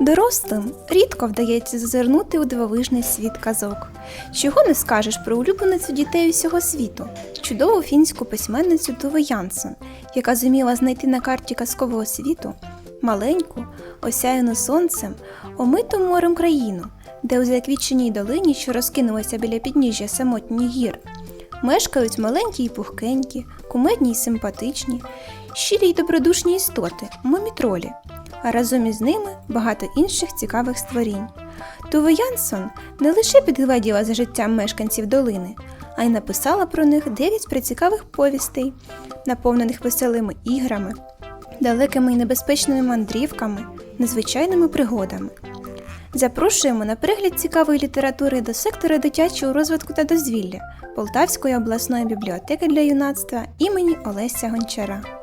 Дорослим рідко вдається зазирнути у дивовижний світ казок. Чого не скажеш про улюбленицю дітей усього світу, чудову фінську письменницю Туве Янсен, яка зуміла знайти на карті казкового світу маленьку, осяяну сонцем, омиту морем країну, де у заквіченій долині, що розкинулася біля підніжжя самотніх гір, мешкають маленькі й пухкенькі, кумедні й симпатичні, щирі й добродушні істоти, мумітролі, а разом із ними багато інших цікавих створінь. Туве Янсон не лише підгледіла за життям мешканців долини, а й написала про них дев'ять прицікавих повістей, наповнених веселими іграми, далекими й небезпечними мандрівками, незвичайними пригодами. Запрошуємо на перегляд цікавої літератури до сектора дитячого розвитку та дозвілля Полтавської обласної бібліотеки для юнацтва імені Олеся Гончара.